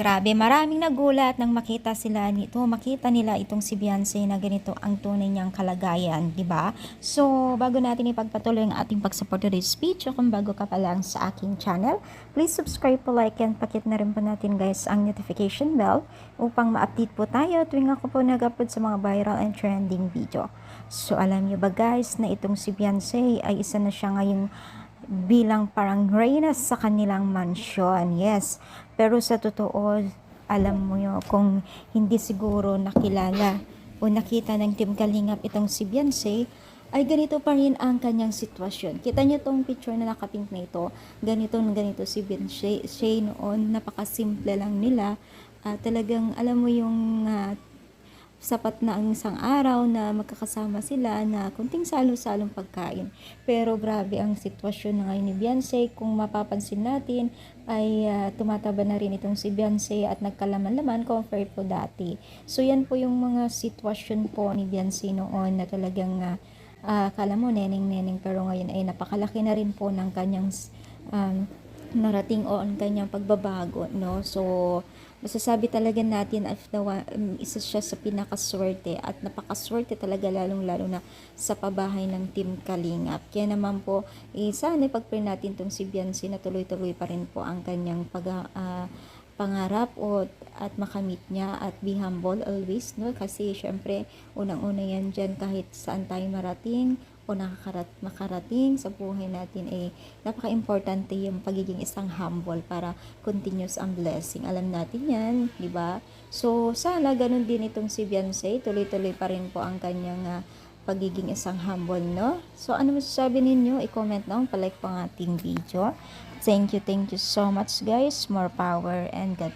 Grabe, maraming nagulat nang makita sila nito, makita nila itong si Beyonce na ganito ang tunay niyang kalagayan, di ba? So, bago natin ipagpatuloy ang ating pag-support today's speech, o kung bago ka pa lang sa aking channel, please subscribe po, like, and pakit na rin po natin guys ang notification bell upang ma-update po tayo tuwing ako po nag-upload sa mga viral and trending video. So, alam niyo ba guys na itong si Beyonce ay isa na siya ngayong bilang parang reyna sa kanilang mansyon. Yes. Pero sa totoo, alam mo yun, kung hindi siguro nakilala o nakita ng Team Kalingap itong si Beyonce, ay ganito pa rin ang kanyang sitwasyon. Kita niyo tong picture na nakapink na ito, ganito na ganito si Beyonce Shay noon, napakasimple lang nila. Ah, talagang alam mo yung ah, sapat na ang isang araw na magkakasama sila na kunting salo-salong pagkain. Pero grabe ang sitwasyon na ngayon ni Beyonce. Kung mapapansin natin, ay ah, tumataba na rin itong si Beyonce at nagkalaman-laman compared po dati. So yan po yung mga sitwasyon po ni Beyonce noon na talagang uh, kala mo neneng-neneng pero ngayon ay napakalaki na rin po ng kanyang um, narating o ang kanyang pagbabago, no? So, masasabi talaga natin if the one, um, isa siya sa pinakaswerte at napakaswerte talaga lalong-lalo na sa pabahay ng Team Kalingap. Kaya naman po, eh, sana pag-pray natin tong si Beyonce na tuloy-tuloy pa rin po ang kanyang pag, ah, pangarap o at makamit niya at be humble always no kasi syempre unang-una yan dyan kahit saan tayo marating o nakakarat makarating sa buhay natin eh napaka-importante yung pagiging isang humble para continuous ang blessing alam natin yan di ba so sana ganun din itong si Beyonce tuloy-tuloy pa rin po ang kanyang ah, pagiging isang humble, no? So, ano masasabi ninyo? I-comment down, palike po ang ating video. Thank you, thank you so much, guys. More power and God